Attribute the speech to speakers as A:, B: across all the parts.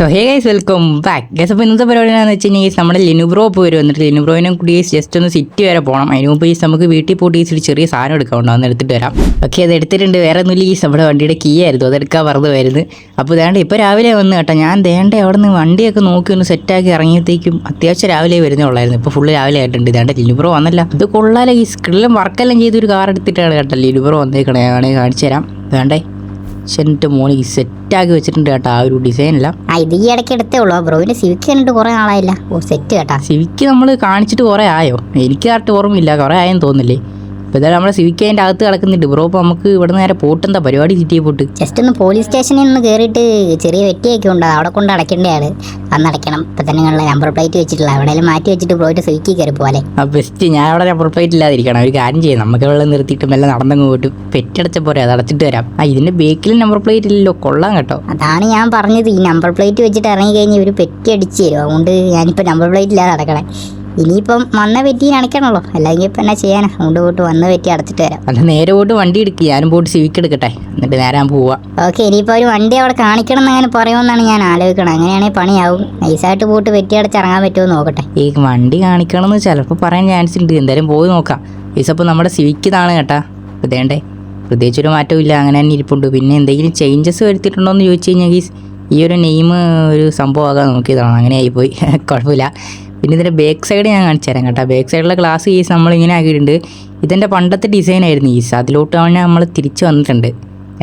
A: So hey guys welcome back guys അപ്പോൾ ഇന്നത്തെ പരിപാടി എന്താണെന്ന് വെച്ച് കഴിഞ്ഞാൽ നമ്മുടെ ലിനുബ്രോ പോയി വന്നിട്ട് ലിനുബ്രോയിനും കൂടി ജസ്റ്റ് ഒന്ന് സിറ്റി വരെ പോകണം അതിന് മുമ്പ് ഈ നമുക്ക് വീട്ടിൽ പോയിട്ട് ഈ ചെറിയ സാധനം എടുക്കാനുണ്ടോ അന്ന് എടുത്തിട്ട് വരാം. ഓക്കെ അത് എടുത്തിട്ടുണ്ട്. വേറെ ഒന്നുമില്ല. ഈ നമ്മുടെ വണ്ടിയുടെ കീ ആയിരുന്നു. അതെടുക്കാൻ പറഞ്ഞു വരുന്നത് അപ്പോൾ ഇതാണ്ട് ഇപ്പോൾ രാവിലെ വന്ന് കേട്ടോ. ഞാൻ ദേണ്ട അവിടെ നിന്ന് വണ്ടിയൊക്കെ നോക്കി ഒന്ന് സെറ്റാക്കി ഇറങ്ങിയത്തേക്കും അത്യാവശ്യം രാവിലെ വരുന്നേ ഉള്ളായിരുന്നു. ഇപ്പോൾ ഫുള്ള് രാവിലെ ആയിട്ടുണ്ട്. ഇതാണ്ട് ലിനുബ്രോ വന്നല്ല. ഇത് കൊള്ളാലോ. ഈ സ്ക്രീനിലും വർക്കെല്ലാം ചെയ്തൊരു കാർ എടുത്തിട്ടാണ് കേട്ടോ ലിനുബ്രോ വന്നേക്കണേ. വേണമെങ്കിൽ കാണിച്ചു തരാം. വേണ്ടേ എന്റെ മോനെ ഈ സെറ്റാക്കി വെച്ചിട്ടുണ്ട് കേട്ടോ. ആ ഒരു ഡിസൈനെല്ലാം
B: ആ ഇത് ഈ ഇടയ്ക്ക് എടുത്തേ ഉള്ളൂ. ബ്രോവിന്റെ സിവിക്ക് കണ്ടിട്ട് കുറെ നാളായില്ല. ഓ സെറ്റ് കേട്ടാ.
A: സിവിക്ക് നമ്മൾ കാണിച്ചിട്ട് കുറേ ആയോ? എനിക്ക് കറക്റ്റ് ഓർമ്മയില്ല. കുറേ ആയെന്ന് തോന്നില്ലേ ഇപ്പോൾ എന്തായാലും നമ്മുടെ സിവിക്ക് അതിന്റെ അകത്ത് കിടക്കുന്നുണ്ട്. ബ്രോ അപ്പോൾ നമുക്ക് ഇവിടെ നേരെ പോട്ടെന്താ പരിപാടി സിറ്റിയെ പോട്ട്?
B: ജസ്റ്റ് ഒന്ന് പോലീസ് സ്റ്റേഷനിൽ നിന്ന് കയറിയിട്ട് ചെറിയ വെട്ടിയൊക്കെ ഉണ്ട് അവിടെ കൊണ്ട് അടയ്ക്കേണ്ടതാണ് അന്ന് അടയ്ക്കണം. ഇപ്പൊ തന്നെ ഞങ്ങൾ നമ്പർ പ്ലേറ്റ് വെച്ചിട്ടില്ല എവിടെയെങ്കിലും മാറ്റി വെച്ചിട്ട് പോയിട്ട് സിവിക്കി കയറി പോലെ
A: ആ ബെസ്റ്റ് ഞാൻ അവിടെ നമ്പർ പ്ലേറ്റ് ഇല്ലാതിരിക്കണം. ഒരു കാര്യം ചെയ്യാം. നമുക്ക് ഇവിടെ നിർത്തിയിട്ട് മെല്ലെ നടന്നങ്ങ് പോയിട്ട് പെറ്റടച്ച പോരെ അത് അടച്ചിട്ട് വരാം. ആ ഇതിന്റെ ബേക്കിൽ നമ്പർ പ്ലേറ്റ് ഇല്ലല്ലോ. കൊള്ളാം കേട്ടോ.
B: അതാണ് ഞാൻ പറഞ്ഞത്. ഈ നമ്പർ പ്ലേറ്റ് വെച്ചിട്ട് ഇറങ്ങി കഴിഞ്ഞ് ഇവർ പെറ്റി അടിച്ച് തരും. അതുകൊണ്ട് ഞാനിപ്പോൾ നമ്പർ പ്ലേറ്റ് ഇല്ലാതെ അടക്കണേ ഇനിയിപ്പം മണ്ണ വെറ്റി അണയ്ക്കണല്ലോ അല്ലെങ്കിൽ ഇപ്പം എന്നാ ചെയ്യാനാ? അതുകൊണ്ട് പോയിട്ട് വന്ന് വെറ്റി അടച്ചിട്ട് വരാം.
A: അല്ല നേരെ പോയിട്ട് വണ്ടി എടുക്കുക ഞാനും പോയിട്ട് സിവിക്ക് എടുക്കട്ടെ. എന്നിട്ട് നേരെ ഞാൻ പോവാ.
B: ഓക്കെ ഇനിയിപ്പോൾ ഒരു വണ്ടി അവിടെ കാണിക്കണം എന്ന് അങ്ങനെ പറയുമെന്നാണ് ഞാൻ ആലോചിക്കണം അങ്ങനെയാണെങ്കിൽ പണിയാവും. നൈസായിട്ട് പോയിട്ട് പെറ്റി അടച്ച് ഇറങ്ങാൻ പറ്റുമോ നോക്കട്ടെ.
A: ഈ വണ്ടി കാണിക്കണം എന്ന് ചിലപ്പോൾ പറയാൻ ചാൻസ് ഉണ്ട്. എന്തായാലും പോയി നോക്കാം. ഈസപ്പോൾ നമ്മുടെ സിവിക്ക് ഇതാണ് കേട്ടാ. ഇതേണ്ടേ? പ്രത്യേകിച്ചൊരു മാറ്റവും ഇല്ല. അങ്ങനെ തന്നെ ഇരിപ്പുണ്ട്. പിന്നെ എന്തെങ്കിലും ചേഞ്ചസ് വരുത്തിയിട്ടുണ്ടോ എന്ന് ചോദിച്ചു കഴിഞ്ഞാൽ ഈ ഒരു നെയിം ഒരു സംഭവമാകാൻ നോക്കിയതാണ്. അങ്ങനെ ആയിപ്പോയി. കുഴപ്പമില്ല. പിന്നെ ഇതിന്റെ ബാക്ക് സൈഡ് ഞാൻ കാണിച്ചു തരാം കേട്ടോ. ബാക്ക് സൈഡിലെ ഗ്ലാസ് ഈസ് നമ്മളിങ്ങനെ ആക്കിയിട്ടുണ്ട്. ഇതിന്റെ പണ്ടത്തെ ഡിസൈൻ ആയിരുന്നു ഈസ് അതിലോട്ട് തന്നെ നമ്മൾ തിരിച്ച് വന്നിട്ടുണ്ട്.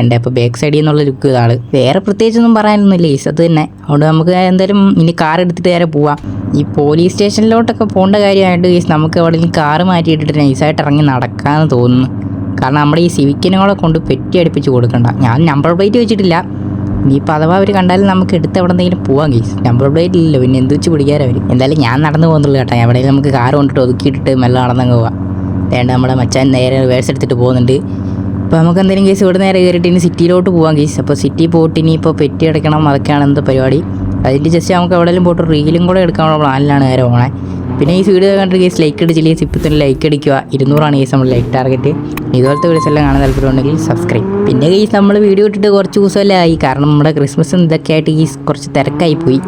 A: എന്റെ അപ്പോൾ ബാക്ക് സൈഡിൽ നിന്നുള്ള ലുക്ക് ഇതാണ്. വേറെ പ്രത്യേകിച്ചൊന്നും പറയാനൊന്നുമില്ല ഈസ് അത് തന്നെ. അതുകൊണ്ട് നമുക്ക് എന്തായാലും ഇനി കാർ എടുത്തിട്ട് നേരെ പോവാം. ഈ പോലീസ് സ്റ്റേഷനിലോട്ടൊക്കെ പോകേണ്ട കാര്യമായിട്ട് ഈസ് നമുക്ക് അവിടെ നിന്ന് കാറ് മാറ്റിയിട്ടിട്ട് നൈസായിട്ട് ഇറങ്ങി നടക്കാമെന്ന് തോന്നുന്നു. കാരണം നമ്മുടെ ഈ സിവിക്കിനെ കൂടെ കൊണ്ട് പെറ്റി അടുപ്പിച്ച് കൊടുക്കണ്ട. ഞാൻ നമ്പർ പ്ലേറ്റ് വെച്ചിട്ടില്ല. ഇനിയിപ്പോൾ അഥവാ അവർ കണ്ടാലും നമുക്ക് എടുത്ത് എവിടെ എന്തെങ്കിലും പോവാം കേസ് നമ്പർ പ്ലേറ്റ് ഇല്ലല്ലോ പിന്നെ എന്ത് വെച്ച് പിടിക്കാറവർ എന്തായാലും ഞാൻ നടന്നു പോകുന്നുള്ളൂ കേട്ടോ. എവിടെയെങ്കിലും നമുക്ക് കാർ കൊണ്ടിട്ട് ഒതുക്കിയിട്ടിട്ട് മെല്ലെ നടന്നങ്ങ് പോവാം. വേണ്ട നമ്മുടെ മച്ചാൻ നേരെ റിവേഴ്സ് എടുത്തിട്ട് പോകുന്നുണ്ട്. അപ്പോൾ നമുക്ക് എന്തെങ്കിലും കേസ് ഇവിടെ നേരെ കയറിയിട്ട് ഇനി സിറ്റിയിലോട്ട് പോകാം കേസ് അപ്പോൾ സിറ്റി പോയിട്ട് ഇനിയിപ്പോൾ പെറ്റി അടയ്ക്കണം അതൊക്കെയാണ് എന്താ പരിപാടി. അതിന്റെ ജസ്റ്റ് നമുക്ക് എവിടെയെങ്കിലും പോയിട്ട് റീലും കൂടെ എടുക്കാനുള്ള പ്ലാനിലാണ് നേരെ പോകണേ പിന്നെ ഈ വീഡിയോ കണ്ടിട്ട് കേസ് ലൈക്ക് അടിച്ചില്ലെങ്കിൽ തന്നെ ലൈക്ക് അടിക്കുക. ഇരുന്നൂറാണ് കേസ് നമ്മൾ ലൈക്ക് ടാർഗറ്റ് ഇതുപോലത്തെ വീഡിയോസ് എല്ലാം കാണാൻ താല്പര്യമുണ്ടെങ്കിൽ സബ്സ്ക്രൈബ് പിന്നെ കേസ് നമ്മൾ വീഡിയോ ഇട്ടിട്ട് കുറച്ച് ദിവസമല്ലേ ആയി. കാരണം നമ്മുടെ ക്രിസ്മസ് ഇതൊക്കെ ആയിട്ട് ഈ കുറച്ച് തിരക്കായി പോയി.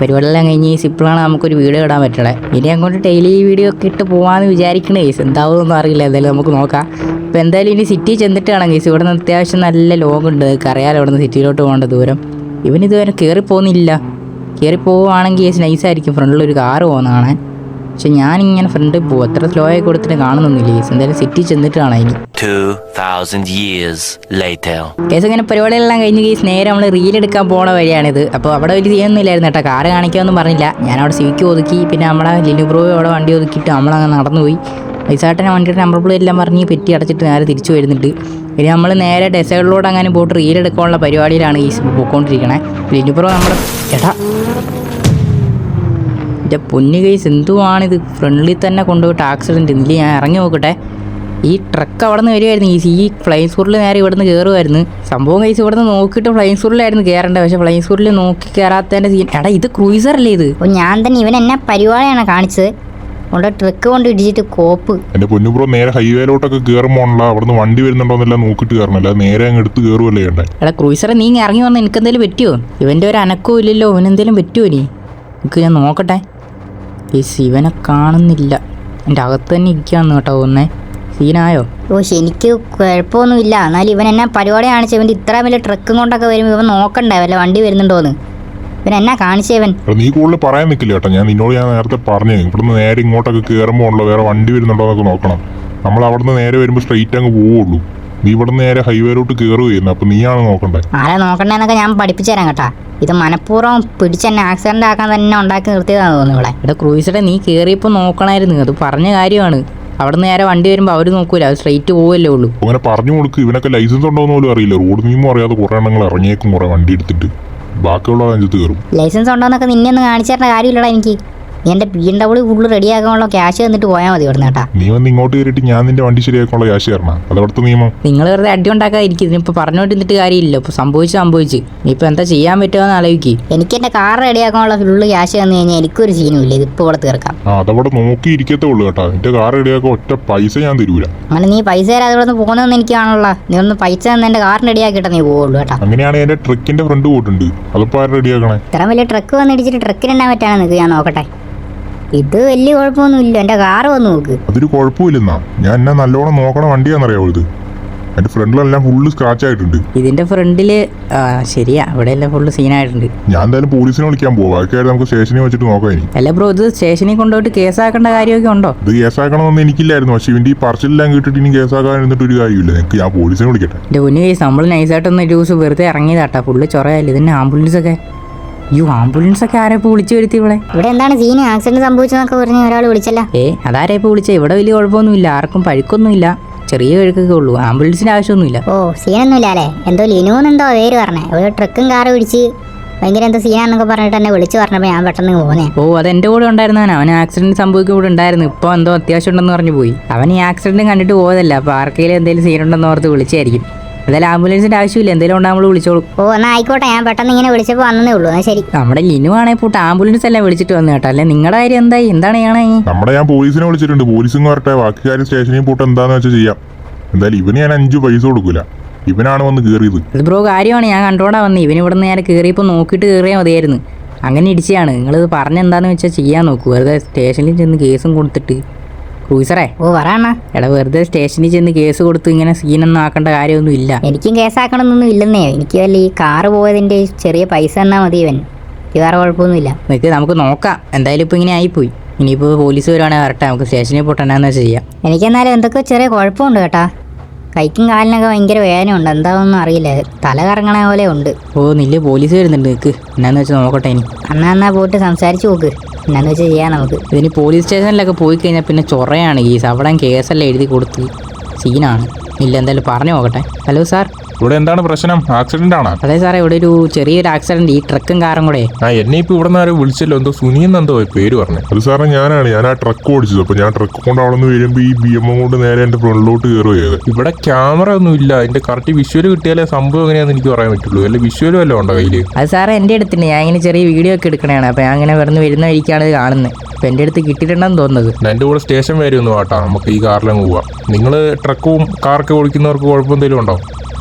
A: പരിപാടിയെല്ലാം കഴിഞ്ഞ് സിപ്പിളാണ് നമുക്കൊരു വീഡിയോ ഇടാൻ പറ്റണേ. ഇനി അങ്ങോട്ട് ഡെയിലി വീഡിയോ ഒക്കെ ഇട്ട് പോകാമെന്ന് വിചാരിക്കണേ കേസ് എന്താവുമെന്നൊന്നും അറിയില്ല. എന്തായാലും നമുക്ക് നോക്കാം. അപ്പോൾ എന്തായാലും ഇനി സിറ്റി ചെന്നിട്ട് കാണാം കേസ് ഇവിടെ നിന്ന് അത്യാവശ്യം നല്ല ലോങ് ഉണ്ട്. അറിയാലോ ഇവിടെ നിന്ന് സിറ്റിയിലോട്ട് പോകേണ്ട ദൂരം. ഇവനിതുവരെ കയറി പോകുന്നില്ല കയറി പോവുകയാണെങ്കിൽ കേസ് നൈസായിരിക്കും ഫ്രണ്ടിലൊരു കാറ് പോകുന്നതാണ് പക്ഷെ ഞാനിങ്ങനെ ഫ്രണ്ട് പോകും അത്ര സ്ലോ ആയി കൊടുത്തിട്ട് കാണുന്നൊന്നുമില്ല. കേസ് എന്തായാലും സിറ്റി ചെന്നിട്ടാണ് അതിന് ഇനി
C: 2,000
A: കേസ് ഇങ്ങനെ പരിപാടികളെല്ലാം കഴിഞ്ഞ് കേസ് നേരെ നമ്മൾ റീൽ എടുക്കാൻ പോണ വഴിയാണിത്. അപ്പോൾ അവിടെ വലിയ ചെയ്യുന്നില്ലായിരുന്നു കേട്ടോ. കാറ് കാണിക്കാമെന്നും പറഞ്ഞില്ല. ഞാൻ അവിടെ സിവിക്ക് ഒതുക്കി. പിന്നെ നമ്മളെ ലിനുബ്രോ അവിടെ വണ്ടി ഒതുക്കിയിട്ട് നമ്മളങ്ങ് നടന്നുപോയി. ഐസാട്ടനെ വണ്ടിയുടെ നമ്പർ പ്ലേറ്റ് എല്ലാം പറഞ്ഞ് പെറ്റി അടച്ചിട്ട് നേരെ തിരിച്ചു വരുന്നുണ്ട്. ഇനി നമ്മൾ നേരെ ഡെസേർട്ടിലോട്ട് അങ്ങനെ പോയിട്ട് റീൽ എടുക്കാനുള്ള പരിപാടിയിലാണ് ഈ പോയിക്കൊണ്ടിരിക്കണേ. ലിനുബ്രോ നമ്മുടെ ചേട്ടാ എന്റെ പൊന്നു കേസ് എന്തുവാണിത്? ഫ്രണ്ടിൽ തന്നെ കൊണ്ടുപോയിട്ട് ആക്സിഡന്റ് ഇല്ല ഞാൻ ഇറങ്ങി നോക്കട്ടെ. ഈ ട്രക്ക് അവിടെ നിന്ന് വരുമായിരുന്നു ഈ ഈ ഫ്ലൈൻ സ്കൂറിൽ നേരെ ഇവിടെ നിന്ന് കയറുമായിരുന്നു സംഭവം കൈസ് ഇവിടെ നിന്ന് നോക്കിയിട്ട് ഫ്ലൈൻ സ്കൂറിലായിരുന്നു കയറേണ്ടത് പക്ഷേ ഫ്ലൈൻ സ്കൂറിൽ നോക്കി കയറാത്തതിന്റെ സീൻ എടാ ഇത് ക്രൂയിസർ അല്ലേ ഇത്?
B: അപ്പോൾ ഞാൻ തന്നെ ഇവൻ എന്നെ പരിപാടിയാണ് കാണിച്ചത്. അവിടെ ട്രക്ക് കൊണ്ട് ഇടിച്ചിട്ട് കോപ്പ്.
D: എന്റെ പൊന്നുബ്രോ നേരെ ഹൈവേയിലോട്ടൊക്കെ കയറുമ്പോണല്ല അവിടുന്ന് വണ്ടി വരുന്നുണ്ടോന്നെല്ലാം നോക്കിയിട്ട് കയറണല്ല നേരെ അങ്ങ് എടുത്ത് കയറുമല്ലേ ചെയ്യണ്ടേ?
A: എടാ ക്രൂയിസറെ നീ ഇറങ്ങി വന്ന് എനിക്ക് എന്തെങ്കിലും പറ്റുമോ ഇവന്റെ ഒരു അനക്കവും ഇല്ലല്ലോ. ഇവനെന്തെങ്കിലും പറ്റുമോ നീ എനിക്ക് ഞാൻ നോക്കട്ടെ. ഈ ശിവനെ കാണുന്നില്ല. എന്റെ അകത്ത് തന്നെ ഇരിക്കുകയാണെന്ന് കേട്ടോ ഒന്നേ. സീനായോ?
B: ഓ എനിക്ക് കുഴപ്പമൊന്നുമില്ല. എന്നാലും ഇവൻ എന്നെ പരിപാടി കാണിച്ച ഇവന്റെ ഇത്ര വലിയ ട്രക്കും കൊണ്ടൊക്കെ വരുമ്പോൾ ഇവൻ നോക്കണ്ടേ? വല്ല വണ്ടി വരുന്നുണ്ടോന്ന്. ഇവൻ എന്നാ കാണിച്ചവൻ
D: എടാ, നീ കൂടുതൽ പറയാൻ നിൽക്കില്ല കേട്ടോ. ഞാൻ നിന്നോട് ഞാൻ നേരത്തെ പറഞ്ഞു. ഇവിടുന്ന് നേരെ ഇങ്ങോട്ടൊക്കെ കയറുമ്പോൾ ഉള്ള വേറെ വണ്ടി വരുന്നുണ്ടോ എന്നൊക്കെ നോക്കണം. നമ്മൾ അവിടുന്ന് നേരെ വരുമ്പോൾ സ്ട്രെയിറ്റ് അങ്ങ് പോവുള്ളൂ. നീ ഇവിടെ നേരെ ഹൈവേയിലോട്ട് കയറുകയായിരുന്നു അപ്പൊ നീയാണ് നോക്കണ്ടേ?
B: ആരാ നോക്കണ്ടേന്നൊക്കെ ഞാൻ പഠിപ്പിച്ചു തരാം കേട്ടാ. ഇത് മനഃപൂർവം പിടിച്ചെന്നെ ആക്സിഡന്റ് ആക്കാൻ തന്നെ ഉണ്ടാക്കി നിർത്തിയതാണെന്ന് തോന്നുന്നു ഇവിടെ.
A: ഇവിടെ ക്രൂയിസറെ നീ കയറിയപ്പോൾ നോക്കണായിരുന്നു. അത് പറഞ്ഞ കാര്യമാണ്. അവിടെ നിന്ന് നേരെ വണ്ടി വരുമ്പോൾ അവർ നോക്കൂല. അത് സ്ട്രെയിറ്റ് പോവല്ലേ ഉള്ളൂ.
D: അങ്ങനെ പറഞ്ഞു കൊടുക്ക്. ഇവനൊക്കെ ലൈസൻസ് ഉണ്ടോന്ന് പോലും അറിയില്ല. റോഡ് നിയമം അറിയാതെ കുറെ എണ്ണങ്ങൾ ഇറങ്ങിയേക്കും കുറെ വണ്ടി എടുത്തിട്ട്. ബാക്കിയുള്ള അഞ്ചത്ത് കയറും.
B: ലൈസൻസ് ഉണ്ടോന്നൊക്കെ നിന്നെ ഒന്ന് കാണിച്ചു തരേണ്ട കാര്യമില്ലടാ എനിക്ക്. നീ എന്റെ പി എൻ ഡബ്ല്യൂ ഫുള്ള് റെഡിയാക്കാനുള്ള ക്യാഷ് തന്നിട്ട് പോയാൽ മതി ഇവിടുന്ന് കേട്ടാ.
D: നീ വന്ന് ഇങ്ങോട്ട് കയറിയിട്ട് ഞാൻ നിന്റെ വണ്ടി ശരിയാക്കാനുള്ള ക്യാഷ് തരണം. അതവിടുത്തെ നിയമം?
A: നിങ്ങൾ വെറുതെ അടി ഉണ്ടാക്കാതിരിക്കും. ഇതിനിപ്പോൾ പറഞ്ഞുകൊണ്ടിരുന്നിട്ട് കാര്യമില്ല ഇപ്പോൾ സംഭവിച്ചു സംഭവിച്ച്. ഇനിയിപ്പോൾ എന്താ ചെയ്യാൻ പറ്റുമോ ആലോചിക്ക്.
B: എനിക്ക് എന്റെ കാർ റെഡിയാക്കാനുള്ള ഫുള്ള് ക്യാഷ് തന്നു കഴിഞ്ഞാൽ എനിക്കൊരു സീനും ഇല്ല ഇതിപ്പോൾ ഇവിടെ തീർക്കാം.
D: ആ അതവിടെ നോക്കി ഇരിക്കത്തേ ഉള്ളൂ കേട്ടോ. നിന്റെ കാർ റെഡിയാക്കാൻ ഒറ്റ പൈസ ഞാൻ തരൂല.
B: അങ്ങനെ നീ പൈസ തരാതെ ഇവിടെ നിന്ന് പോകുന്നതെന്ന് എനിക്ക് കാണുള്ള നീ ഒന്ന് പൈസ തന്നെ എന്റെ കാർ റെഡിയാക്കിയിട്ട് നീ പോവുള്ളൂ കേട്ടാ.
D: അങ്ങനെയാണെങ്കിൽ എന്റെ ട്രക്കിന്റെ ഫ്രണ്ട് പോയിട്ടുണ്ട്. അതിപ്പോ ആരും റെഡിയാക്കണേ
B: ഇത്ര വലിയ ട്രക്ക് വന്നിടിച്ചിട്ട് ട്രക്കിന് എന്നാ പറ്റാണ് നിൽക്കുക ഞാൻ നോക്കട്ടെ. ഇത് വലിയ കുഴപ്പമൊന്നുമില്ല. എന്റെ കാറ് വന്ന് നോക്ക്.
D: അതൊരു കുഴപ്പമില്ലെന്നാ. ഞാൻ എന്നെ നല്ലോണം നോക്കണ വണ്ടിയാണെന്നറിയാവോ ഇത്? എന്റെ ഫ്രണ്ടിലെല്ലാം ഫുള്ള് സ്ക്രാച്ച് ആയിട്ടുണ്ട്.
A: ഇതിന്റെ ഫ്രണ്ടിൽ ആ ശരിയാ. ഇവിടെയെല്ലാം ഫുള്ള് സീനായിട്ടുണ്ട്
D: ഞാൻ എന്തായാലും പോലീസിനെ വിളിക്കാൻ പോവാ. അതൊക്കെ നമുക്ക് സ്റ്റേഷനിൽ വെച്ചിട്ട് നോക്കാം ഇനി.
A: അല്ല ബ്രോ ഇത് സ്റ്റേഷനിൽ കൊണ്ടുപോയിട്ട് കേസാക്കേണ്ട കാര്യമൊക്കെ ഉണ്ടോ?
D: ഇത് കേസാക്കണമെന്ന് എനിക്കില്ലായിരുന്നു. പക്ഷെ ഇവന്റെ ഈ പറച്ചിലെല്ലാം കേട്ടിട്ട് ഇനി കേസാക്കാൻ ഇരുന്നിട്ട് ഒരു കാര്യമില്ല. എനിക്ക് ഞാൻ പോലീസിനെ വിളിക്കട്ടെ.
A: കേസ് നമ്മൾ നൈസായിട്ടൊന്ന് ഒരു ദിവസം വെറുതെ ഇറങ്ങിയതാട്ടാ. ഫുള്ള് ചൊറയല്ലേ ഇതിന്റെ ആംബുലൻസ് ഒക്കെ അയ്യോ ആംബുലൻസ് ഒക്കെ ആരെ വിളിച്ചു വരുത്തി ഇവിടെ
B: ഇവിടെ എന്താണ് സീന് ആക്സിഡന്റ് സംഭവിച്ചെന്നൊക്കെ പറഞ്ഞ് ഒരാൾ വിളിച്ചല്ല?
A: ഏ അതാരെ ഇപ്പൊ വിളിച്ചത് ഇവിടെ വലിയ കുഴപ്പമൊന്നുമില്ല ആർക്കും പഴുക്കൊന്നുമില്ല. ചെറിയ കഴുക്കൊക്കെ ഉള്ളൂ ആംബുലൻസിന് ആവശ്യമൊന്നുമില്ല.
B: ഓ സീനൊന്നുമില്ല അല്ലേ എന്തോ ലിനുവെന്നെന്തോ പേര് പറഞ്ഞേ. ഒരു ട്രക്കും കാറും പിടിച്ച് ഭയങ്കര എന്തോ സീനാന്നൊക്കെ പറഞ്ഞിട്ട് എന്നെ വിളിച്ചു പറഞ്ഞപ്പോൾ ഞാൻ പെട്ടെന്ന് പോന്നേ.
A: ഓ അത് എന്റെ കൂടെ ഉണ്ടായിരുന്നവൻ അവൻ ആക്സിഡന്റ് സംഭവിക്കും ഇവിടെ ഉണ്ടായിരുന്നു. ഇപ്പോൾ എന്തോ അത്യാവശ്യം ഉണ്ടെന്ന് പറഞ്ഞു പോയി. അവൻ ഈ ആക്സിഡന്റ് കണ്ടിട്ട് പോയതല്ല. അപ്പോൾ ആർക്കെങ്കിലും എന്തെങ്കിലും സീനുണ്ടെന്ന് ഓർത്ത് വിളിച്ചായിരിക്കും. എന്തായാലും ആംബുലൻസിന്റെ ആവശ്യമില്ല. എന്തെങ്കിലും ഉണ്ടെങ്കിൽ നമ്മൾ വിളിച്ചോളൂ.
B: ഓ എന്നാ ആയിക്കോട്ടെ. ഞാൻ പെട്ടെന്ന് ഇങ്ങനെ വിളിച്ചപ്പോൾ വന്നേ ഉള്ളൂ. എന്നാ ശരി.
A: നമ്മുടെ ലിനു ആണെ പൂട്ട്. ആംബുലൻസ് എല്ലാം വിളിച്ചിട്ട് വന്നു കേട്ടോ. അല്ലെ? നിങ്ങളുടെ കാര്യം എന്തായി? എന്താണ് ചെയ്യണേ?
D: നമ്മുടെ ഞാൻ പോലീസിനെ വിളിച്ചിട്ടുണ്ട്. പോലീസും വരട്ടെ. ബാക്കി കാര്യം സ്റ്റേഷനിൽ പോട്ട് എന്താന്ന് വെച്ചാൽ ചെയ്യാം. എന്തായാലും ഇവന് ഞാൻ അഞ്ച് പൈസ കൊടുക്കൂല. ഇവനാണ് വന്ന് കയറിയത്
A: അത് ബ്രോ കാര്യമാണ്. ഞാൻ കണ്ടോടാ വന്ന്. ഇവന് ഇവിടെ നിന്ന് ഞാൻ കയറിയപ്പോൾ നോക്കിയിട്ട് കയറിയാൽ മതിയായിരുന്നു. അങ്ങനെ ഇടിച്ചതാണ് നിങ്ങളിത് പറഞ്ഞെന്താന്ന് വെച്ചാൽ ചെയ്യാൻ നോക്കൂ. വെറുതെ സ്റ്റേഷനിൽ ചെന്ന് കേസും കൊടുത്തിട്ട്. ക്രൂസറേ
B: ഓ പറയണ.
A: എടാ വെറുതെ സ്റ്റേഷനിൽ ചെന്ന് കേസ് കൊടുത്ത് ഇങ്ങനെ സീനൊന്നും ആക്കേണ്ട കാര്യമൊന്നും ഇല്ല.
B: എനിക്കും കേസാക്കണമെന്നൊന്നും ഇല്ലെന്നേ. എനിക്ക് വല്ല ഈ കാറ് പോയതിന്റെ ചെറിയ പൈസ തന്നാ മതി ഇവൻ. ഇത് വേറെ കുഴപ്പമൊന്നുമില്ല.
A: നിനക്ക് നമുക്ക് നോക്കാം. എന്തായാലും ഇപ്പൊ ഇങ്ങനെ ആയിപ്പോയി. ഇനിയിപ്പോ പോലീസ് വരുവാണെങ്കിൽ വരട്ടെ. നമുക്ക് സ്റ്റേഷനിൽ പോയിട്ട് ചെയ്യാം എനിക്ക് എന്നാലും
B: എനിക്കെന്നാലും എന്തൊക്കെ ചെറിയ കുഴപ്പമുണ്ട് കേട്ടാ. കൈക്കും കാലിനൊക്കെ ഭയങ്കര വേദനയുണ്ട്. എന്താണെന്നൊന്നും അറിയില്ല. തല കറങ്ങണ പോലെ ഉണ്ട്.
A: ഓ നില്ല പോലീസ് വരുന്നുണ്ട് നിൽക്ക് എന്നാന്ന് വെച്ചാൽ നോക്കട്ടെ ഇനി.
B: എന്നാ എന്നാ പോയിട്ട് സംസാരിച്ച് നോക്ക്. എന്നാന്ന് വെച്ചാൽ ചെയ്യാം നമുക്ക്.
A: ഇതിന് പോലീസ് സ്റ്റേഷനിലൊക്കെ പോയി കഴിഞ്ഞാൽ പിന്നെ ചൊറയാണ് കേസ്. അവിടെ കേസെല്ലാം എഴുതി കൊടുത്ത്. സീനാണ്. ഇല്ല എന്തായാലും പറഞ്ഞു നോക്കട്ടെ. Hello sir.
E: ഇവിടെ എന്താണ് പ്രശ്നം? ആക്സിഡന്റ് ആണോ?
A: അതെ സാറേ ഇവിടെ ഒരു ചെറിയൊരു ആക്സിഡന്റ് ഈ ട്രക്കും കാറും കൂടെ.
E: ആ എന്നെ ഇപ്പൊ ഇവിടെ നിന്ന് ആരും വിളിച്ചല്ലോ. എന്തോ സുനിയെന്നെന്തോ പേര് പറഞ്ഞു.
D: അത് സാറേ ഞാനാണ്. ഞാൻ ആ ട്രക്ക് ഓടിച്ചത്. അപ്പൊ ഞാൻ ട്രക്ക് കൊണ്ട് അവിടെ നിന്ന് വരുമ്പോ ഈ ബി എം കൊണ്ട് നേരെ എന്റെ ഫ്രണ്ടിലോട്ട് കയറുകയത്
E: ഇവിടെ ക്യാമറ ഒന്നും ഇല്ല. അതിന്റെ കറക്റ്റ് വിഷ്വൽ കിട്ടിയാലേ സംഭവം എങ്ങനെയാന്ന് എനിക്ക് പറയാൻ പറ്റുള്ളൂ. അല്ലെ വിഷ്വലും വല്ലതും ഉണ്ടോ കയ്യിൽ?
A: അത് സാറേ എന്റെ അടുത്തുണ്ട്. ഞാൻ ഇങ്ങനെ ചെറിയ വീഡിയോ ഒക്കെ എടുക്കണേ അപ്പൊ ഞാൻ അങ്ങനെ വരുന്ന വരുന്ന വഴിക്കാണ് ഇത് കാണുന്നത്. അപ്പൊ എന്റെ അടുത്ത് കിട്ടിയിട്ടുണ്ടെന്ന് തോന്നുന്നത്.
E: എന്റെ കൂടെ സ്റ്റേഷൻ വരെ ഒന്ന് വാട്ടാ നമുക്ക് ഈ കാറിലങ്ങ് പോവാം. നിങ്ങൾ ട്രക്കും കാറൊക്കെ ഓടിക്കുന്നവർക്ക് കുഴപ്പമെന്തെങ്കിലും ഉണ്ടോ?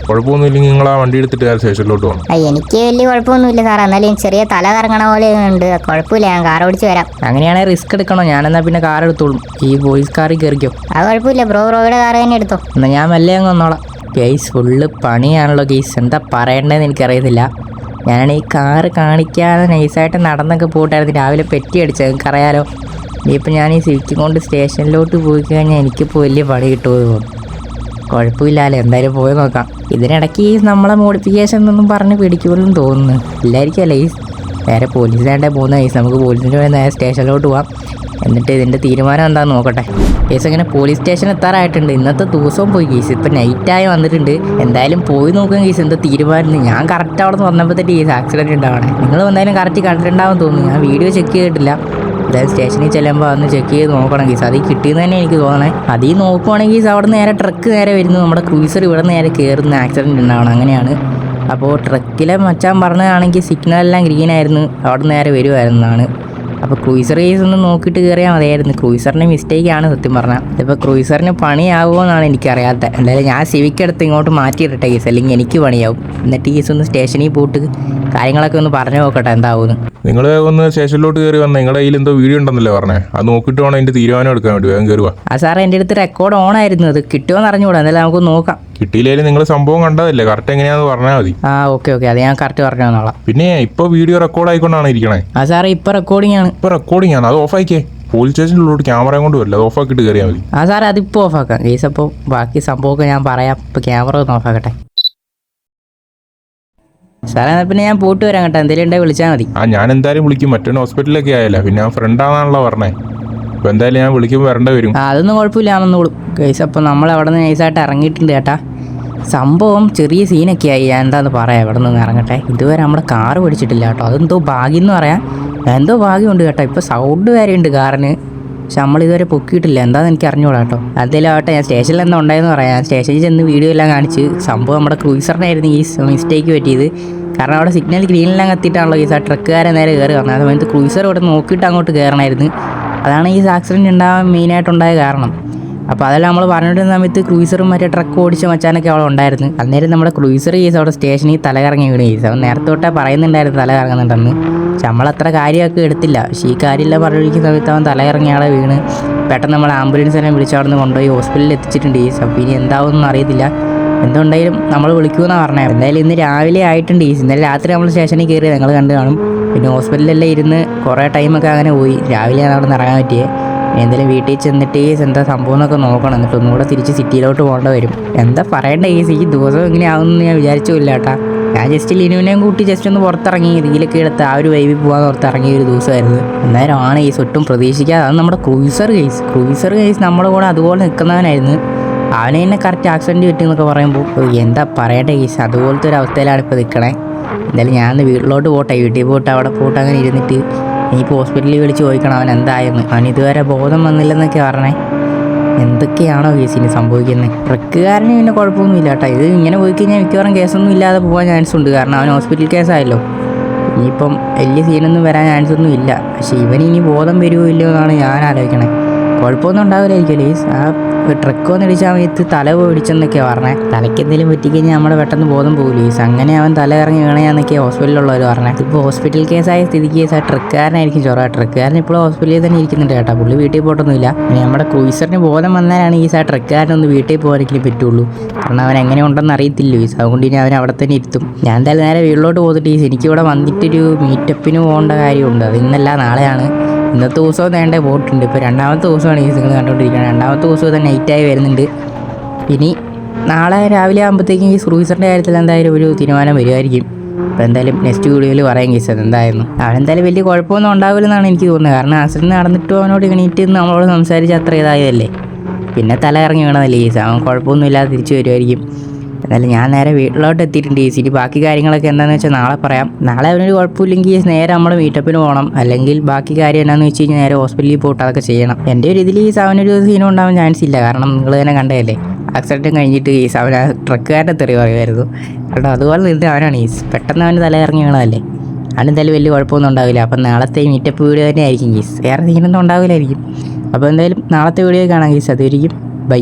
E: കുഴപ്പമൊന്നുമില്ലെങ്കിൽ നിങ്ങൾ ആ വണ്ടി എടുത്തിട്ട് ആ സ്റ്റേഷനിലോട്ട് പോകണം
B: എനിക്ക് വലിയ കുഴപ്പമൊന്നുമില്ല സാർ എന്നാലും ചെറിയ തല കറങ്ങണ പോലെ ഉണ്ട്. കുഴപ്പമില്ല ഞാൻ കാർ ഓടിച്ച് വരാം.
A: അങ്ങനെയാണെങ്കിൽ റിസ്ക് എടുക്കണോ? ഞാനെന്നാ പിന്നെ കാർ എടുത്തോളും. ഈ ബോയ്സ് കാറിൽ കയറിക്കോ
B: അത് കുഴപ്പമില്ല ബ്രോ ബ്രോയുടെ കാർ തന്നെ എടുത്തോ.
A: എന്നാൽ ഞാൻ മെല്ലെ അങ്ങ് വന്നോളാം. കേസ് ഫുള്ള് പണിയാണല്ലോ കേസ് എന്താ പറയണ്ടതെന്ന് എനിക്കറിയത്തില്ല. ഞാനാണ് ഈ കാറ് കാണിക്കാതെ നൈസായിട്ട് നടന്നൊക്കെ പോയിട്ടായിരുന്നു രാവിലെ പെറ്റി അടിച്ചത് നിങ്ങൾക്കറിയാലോ. ഇനിയിപ്പോൾ ഞാൻ ഈ സിറ്റി കൊണ്ട് സ്റ്റേഷനിലോട്ട് പോയി കഴിഞ്ഞാൽ എനിക്കിപ്പോൾ വലിയ പണി കിട്ടുമോ തോന്നുന്നു. കുഴപ്പമില്ലല്ലോ എന്തായാലും പോയി നോക്കാം. ഇതിനിടയ്ക്ക് നമ്മളെ മോഡിഫിക്കേഷൻ എന്നൊന്നും പറഞ്ഞ് പിടിക്കുമെന്നും തോന്നുന്നു. ഇല്ലായിരിക്കും അല്ലേ ഈ പോലീസ് വേണ്ട പോകുന്ന? കേസ് നമുക്ക് പോലീസിന്റെ കൂടെ നേരെ സ്റ്റേഷനിലോട്ട് പോവാം. എന്നിട്ട് ഇതിന്റെ തീരുമാനം എന്താണെന്ന് നോക്കട്ടെ. കേസ് അങ്ങനെ പോലീസ് സ്റ്റേഷൻ എത്താറായിട്ടുണ്ട്. ഇന്നത്തെ ദിവസവും പോയി കേസ്. ഇപ്പം നൈറ്റായി വന്നിട്ടുണ്ട്. എന്തായാലും പോയി നോക്കാം കേസ്. എന്താ തീരുമാനം? ഞാൻ കറക്റ്റ് അവിടെ നിന്ന് വന്നപ്പോഴത്തേക്ക് കേസ് ആക്സിഡന്റ് ഉണ്ടാവണേ. നിങ്ങൾ എന്തായാലും കറക്റ്റ് കണ്ടിട്ടുണ്ടാവും തോന്നുന്നു. ഞാൻ വീഡിയോ ചെക്ക് ചെയ്തിട്ടില്ല. എന്തായാലും സ്റ്റേഷനിൽ ചെല്ലുമ്പോൾ അന്ന് ചെക്ക് ചെയ്ത് നോക്കണം. ഗീസ് അതിൽ കിട്ടിയെന്ന് തന്നെ എനിക്ക് തോന്നണേ. അതിൽ നോക്കുവാണെങ്കിൽ അവിടെ നേരെ ട്രക്ക് നേരെ വരുന്നു. നമ്മുടെ ക്രൂസർ ഇവിടെ നേരെ കയറുന്ന ആക്സിഡന്റ് ഉണ്ടാവണം. അങ്ങനെയാണ്. അപ്പോൾ ട്രക്കിലെ മച്ചാൻ പറഞ്ഞതാണെങ്കിൽ ഗ്രീൻ ആയിരുന്നു. അവിടെ നേരെ വരുമായിരുന്നാണ് അപ്പോൾ ക്രൂയിസർ കേസ് ഒന്ന് നോക്കിയിട്ട് കയറിയാൽ മതിയായിരുന്നു. ക്രൂയിസറിന്റെ മിസ്റ്റേക്കാണ് സത്യം പറഞ്ഞാൽ ഇതിപ്പോൾ ക്രൂയിസറിന് പണിയാവുമോ എന്നാണ് എനിക്കറിയാത്തത് എന്തായാലും ഞാൻ സിവിക്ക് എടുത്ത് ഇങ്ങോട്ട് മാറ്റിയിട്ടെ കേസ് അല്ലെങ്കിൽ എനിക്ക് പണിയാവും. എന്നിട്ട് കേസ് ഒന്ന് സ്റ്റേഷനിൽ പോയിട്ട് കാര്യങ്ങളൊക്കെ ഒന്ന് പറഞ്ഞു നോക്കട്ടെ എന്താവുമെന്ന്
E: നിങ്ങൾ ഒന്ന് സ്റ്റേഷനിലോട്ട് കയറി വന്ന. നിങ്ങളുടെ കയ്യിൽ എന്തോ വീഡിയോ ഉണ്ടെന്നല്ലേ പറഞ്ഞേ. അത് നോക്കിയിട്ട് വേണം അതിന്റെ തീരുമാനം എടുക്കാൻ വേണ്ടി വേഗം കയറുക
A: ആ സാറേ എന്റെ അടുത്ത് റെക്കോർഡ് ഓൺ ആയിരുന്നു. അത് കിട്ടുമോ എന്ന് അറിഞ്ഞുകൂടാ. എന്തായാലും നമുക്ക് നോക്കാം.
E: കിട്ടിയില്ലെങ്കിൽ നിങ്ങൾ സംഭവം കണ്ടതല്ലേ? കറക്റ്റ് എങ്ങനെയാന്ന് പറഞ്ഞാൽ മതി.
A: ആ ഓക്കെ ഓക്കെ. അത് ഞാൻ കറക്റ്റ് പറഞ്ഞു തന്നോളാം.
E: പിന്നെ ഇപ്പൊ വീഡിയോ റെക്കോർഡ് ആയിക്കൊണ്ടാണ് ഇരിക്കണേ.
A: ആ സാറേ ഇപ്പൊ റെക്കോർഡിംഗ് ആണ്.
E: ഇപ്പൊ റെക്കോർഡിംഗ് ആണ്. അത് ഓഫ് ആക്കിയേ പോലീസ് സ്റ്റേഷനിലോട്ട് ക്യാമറ കൊണ്ട് വരില്ല. അത് ഓഫ് ആക്കിയിട്ട് കയറിയാൽ മതി.
A: ആ സാറേ ഓഫ് ആക്കാം. കേസ് അപ്പോൾ ബാക്കി സംഭവമൊക്കെ ഞാൻ പറയാം. ഇപ്പൊ ക്യാമറ ഒന്ന് ഓഫ് ആക്കട്ടെ. സാറേ എന്നാൽ പിന്നെ ഞാൻ പോയിട്ട് വരാം കേട്ടോ. എന്തെങ്കിലും ഉണ്ടെങ്കിൽ വിളിച്ചാൽ മതി.
E: ആ ഞാൻ എന്തായാലും വിളിക്കും. മറ്റൊരു ഹോസ്പിറ്റലിലൊക്കെ ആയല്ല. പിന്നെ ആ ഫ്രണ്ടാണാണല്ലോ പറഞ്ഞേ. അപ്പൊ എന്തായാലും ഞാൻ വിളിക്കുമ്പോൾ വരേണ്ട വരും.
A: ആ അതൊന്നും കുഴപ്പമില്ല. ഞാൻ കേസ് അപ്പോൾ നമ്മൾ അവിടെ നിന്ന് നൈസായിട്ട് ഇറങ്ങിയിട്ടുണ്ട് ചേട്ടാ സംഭവം ചെറിയ സീനൊക്കെ ആയി ഞാൻ എന്താന്ന് പറയാം. ഇവിടെ നിന്ന് ഇറങ്ങട്ടെ. ഇതുവരെ നമ്മുടെ കാറ് പിടിച്ചിട്ടില്ല കേട്ടോ. അതെന്തോ ഭാഗ്യം എന്ന് പറയാം. എന്തോ ഭാഗ്യമുണ്ട് കേട്ടോ. ഇപ്പോൾ സൗണ്ട് വരെ ഉണ്ട് കാറിന്. പക്ഷെ നമ്മൾ ഇതുവരെ പൊക്കിയിട്ടില്ല. എന്താണെന്ന് എനിക്ക് അറിഞ്ഞോളാം കേട്ടോ. അതെല്ലാം ആവട്ടെ ഞാൻ സ്റ്റേഷനിൽ എന്താ ഉണ്ടായെന്ന് പറയാം. സ്റ്റേഷനിൽ ചെന്ന് വീഡിയോ എല്ലാം കാണിച്ച് സംഭവം നമ്മുടെ ക്രൂസറിനായിരുന്നു ഈ മിസ്റ്റേക്ക് പറ്റിയത്. കാരണം അവിടെ സിഗ്നൽ ഗ്രീനിലാണ് കത്തിയിട്ടാണല്ലോ ഈ ആ ട്രക്കുകാരെ നേരെ കയറി വന്നത്. സമയത്ത് ക്രൂസർ ഇവിടെ നോക്കിയിട്ട് അങ്ങോട്ട് കയറണമായിരുന്നു അതാണ് ഈ ആക്സിഡന്റ് ഉണ്ടാകാൻ മെയിനായിട്ടുണ്ടായ കാരണം. അപ്പോൾ അതെല്ലാം നമ്മൾ പറഞ്ഞിരുന്ന സമയത്ത് ക്രൂസറും മറ്റേ ട്രക്ക് ഓടിച്ച മച്ചാനൊക്കെ അവിടെ ഉണ്ടായിരുന്നു. അന്നേരം നമ്മുടെ ക്രൂസർ ചെയ്ത് അവിടെ സ്റ്റേഷനിൽ തലകറങ്ങി വീണ് ചെയ്ത് അവൻ നേരത്തെ പറയുന്നുണ്ടായിരുന്നു തലകറങ്ങുന്നുണ്ടെന്ന് പക്ഷെ നമ്മളത്ര കാര്യമൊക്കെ എടുത്തില്ല. പക്ഷേ ഈ കാര്യമില്ല പറഞ്ഞിരിക്കുന്ന സമയത്ത് അവൻ തലകറങ്ങി ആളെ വീണ്. പെട്ടെന്ന് നമ്മൾ ആംബുലൻസ് എല്ലാം വിളിച്ച് അവിടെ നിന്ന് കൊണ്ടുപോയി ഹോസ്പിറ്റലിൽ എത്തിച്ചിട്ടുണ്ട് ഈ അപ്പോൾ ഇനി എന്താവുമെന്നൊന്നും അറിയത്തില്ല. എന്തുണ്ടെങ്കിലും നമ്മൾ വിളിക്കുമെന്നാണ് പറഞ്ഞത് എന്തായാലും ഇന്ന് രാവിലെ ആയിട്ടുണ്ട് ഈ ഇന്നലെ രാത്രി നമ്മൾ സ്റ്റേഷനിൽ കയറി നിങ്ങൾ കണ്ടു കാണും. പിന്നെ ഹോസ്പിറ്റലിലെല്ലാം ഇരുന്ന് കുറേ ടൈമൊക്കെ അങ്ങനെ പോയി. രാവിലെയാണ് അവിടെ നിന്ന് ഇറങ്ങാൻ പറ്റിയത് എന്തായാലും വീട്ടിൽ ചെന്നിട്ട് എന്താ സംഭവം എന്നൊക്കെ നോക്കണം. എന്നിട്ട് ഒന്നുകൂടെ തിരിച്ച് സിറ്റിയിലോട്ട് പോകേണ്ട വരും. എന്താ പറയണ്ട ഈ ഈ ദിവസം ഇങ്ങനെ ആവുമെന്ന് ഞാൻ വിചാരിച്ചില്ല കേട്ടാ. ഞാൻ ജസ്റ്റ് ലിനുവിനെയും കൂട്ടി ജസ്റ്റ് ഒന്ന് പുറത്തിറങ്ങി റീലൊക്കെ എടുത്ത് ആ ഒരു വൈബിൽ പോകാൻ പുറത്തിറങ്ങിയ ഒരു ദിവസമായിരുന്നു. അന്നേരം ആണ് ഈ ഒട്ടും പ്രതീക്ഷിക്കാതെ അത് നമ്മുടെ ക്രൂസർ കേസ് ക്രൂസർ കേസ് നമ്മുടെ കൂടെ അതുപോലെ നിൽക്കുന്നവനായിരുന്നു. അവനെ തന്നെ കറക്റ്റ് ആക്സിഡന്റ് പറ്റി എന്നൊക്കെ പറയുമ്പോൾ എന്താ പറയട്ടെ കേസ് അതുപോലത്തെ ഒരു അവസ്ഥയിലാണ് ഇപ്പോൾ നിൽക്കണേ. എന്തായാലും ഞാൻ വീട്ടിലോട്ട് പോട്ടെ. വീട്ടിൽ പോയിട്ട് അവിടെ പോയിട്ട് അങ്ങനെ ഇരുന്നിട്ട് ഇനിയിപ്പോൾ ഹോസ്പിറ്റലിൽ വിളിച്ച് ചോദിക്കണം അവൻ എന്തായെന്ന്. അവൻ ഇതുവരെ ബോധം വന്നില്ലെന്നൊക്കെ പറഞ്ഞേ. എന്തൊക്കെയാണോ കേസിന് സംഭവിക്കുന്നത് ട്രക്കുകാരന് പിന്നെ കുഴപ്പമൊന്നുമില്ല കേട്ടോ. ഇത് ഇങ്ങനെ പോയി കഴിഞ്ഞാൽ മിക്കവാറും കേസൊന്നും ഇല്ലാതെ പോകാൻ ചാൻസ് ഉണ്ട്. കാരണം അവൻ ഹോസ്പിറ്റൽ കേസായല്ലോ ഇനിയിപ്പം വലിയ സീനൊന്നും വരാൻ ചാൻസ് ഒന്നും ഇല്ല. പക്ഷേ ഇവൻ ഇനി ബോധം വരുമോ ഇല്ലയോ എന്നാണ് ഞാൻ ആലോചിക്കണേ. കുഴപ്പമൊന്നും ഉണ്ടാവില്ലായിരിക്കും ലീസ് ആ ട്രക്ക് വന്ന് ഇടിച്ച സമയത്ത് തല പോയി പറഞ്ഞേ. പറഞ്ഞത് തലയ്ക്ക് എന്തെങ്കിലും പറ്റിക്കഴിഞ്ഞാൽ നമ്മുടെ പെട്ടെന്ന് ബോധം പോകും ലീസ് അങ്ങനെ അവൻ തല ഇറങ്ങി വീണയാന്നൊക്കെ ഹോസ്പിറ്റലിലുള്ളവർ പറഞ്ഞത് ഇപ്പോൾ ഹോസ്പിറ്റൽ കേസായ സ്ഥിതിക്ക് ആ ട്രക്കുകാരനായിരിക്കും ചൊറ. ട്രക്കുകാരൻ ഇപ്പോൾ ഹോസ്പിറ്റലിൽ തന്നെ ഇരിക്കുന്നുണ്ട് കേട്ടോ. പുള്ളി വീട്ടിൽ പോയിട്ടൊന്നുമില്ല. പിന്നെ നമ്മുടെ ക്രൂസറിന് ബോധം വന്നാലാണ് ഈ സാ ട്രക്കുകാരനൊന്ന് വീട്ടിൽ പോകാനെങ്കിലും പറ്റുള്ളൂ. കാരണം അവൻ എങ്ങനെ ഉണ്ടെന്ന് അറിയത്തില്ല ഈ അതുകൊണ്ട് ഇനി അവൻ അവിടെ തന്നെ ഇരുത്തും. ഞാൻ എന്തായാലും നേരെ വീട്ടിലോട്ട് പോകുന്നിട്ട് ഈ എനിക്കിവിടെ വന്നിട്ടൊരു മീറ്റപ്പിന് പോകേണ്ട കാര്യമുണ്ട്. അത് ഇന്നല്ല നാളെയാണ്. ഇന്നത്തെ ദിവസവും വേണ്ട പോയിട്ടുണ്ട്. ഇപ്പോൾ രണ്ടാമത്തെ ദിവസമാണ് ഈ നിങ്ങൾ കണ്ടുകൊണ്ടിരിക്കുന്നത് രണ്ടാമത്തെ ദിവസം തന്നെ നൈറ്റായി വരുന്നുണ്ട്. ഇനി നാളെ രാവിലെ ആകുമ്പോഴത്തേക്കും ഈ ക്രൂസറിന്റെ കാര്യത്തിൽ എന്തായാലും ഒരു തീരുമാനം വരുമായിരിക്കും. അപ്പോൾ എന്തായാലും നെക്സ്റ്റ് വീഡിയോയിൽ പറയാം കേസ് എന്തായിരുന്നു അവനെന്തായാലും വലിയ കുഴപ്പമൊന്നും ഉണ്ടാവില്ലെന്നാണ് എനിക്ക് തോന്നുന്നത്. കാരണം ആക്സിഡന്റ് നടന്നിട്ട് അവനോട് എണീറ്റ് നമ്മളോട് സംസാരിച്ച് അത്ര ഇതായതല്ലേ. പിന്നെ തല ഇറങ്ങി വീണതല്ലേ കേസ് അവൻ കുഴപ്പമൊന്നുമില്ലാതെ തിരിച്ചു വരുമായിരിക്കും. എന്നാലും ഞാൻ നേരെ വീട്ടിലോട്ട് എത്തിയിട്ടുണ്ട് ഈ സിറ്റി ബാക്കി കാര്യങ്ങളൊക്കെ എന്താണെന്ന് വെച്ചാൽ നാളെ പറയാം. നാളെ അവനൊരു കുഴപ്പമില്ലെങ്കിൽ നേരെ നമ്മൾ മീറ്റപ്പിന് പോകണം. അല്ലെങ്കിൽ ബാക്കി കാര്യം എന്നാന്ന് വെച്ച് കഴിഞ്ഞാൽ നേരെ ഹോസ്പിറ്റലിൽ പോയിട്ട് അതൊക്കെ ചെയ്യണം. എന്റെ ഒരു ഇതിൽ ഈ സാവനൊരു സീനും ഉണ്ടാവാൻ ചാൻസ് ഇല്ല. കാരണം നിങ്ങൾ തന്നെ കണ്ടതല്ലേ? ആക്സിഡന്റ് കഴിഞ്ഞിട്ട് ഈ സാവൻ ആ ട്രക്കുകാരന്റെ തെറി പറയുമായിരുന്നു കേട്ടോ അതുപോലെ നിന്ന് അവനാണ്. ഈ പെട്ടെന്ന് അവന്റെ തല ഇറങ്ങി വീണതല്ലേ? അവനെന്തായാലും വലിയ കുഴപ്പമൊന്നും ഉണ്ടാവില്ല. അപ്പം നാളത്തെ മീറ്റപ്പ് വീഡിയോ തന്നെ ആയിരിക്കും ഗീസ്. വേറെ സീനൊന്നും ഉണ്ടാവില്ലായിരിക്കും. അപ്പോൾ എന്തായാലും നാളത്തെ വീഡിയോ കാണാം ഗീസ്. അതുവരിക്കും. ബൈ.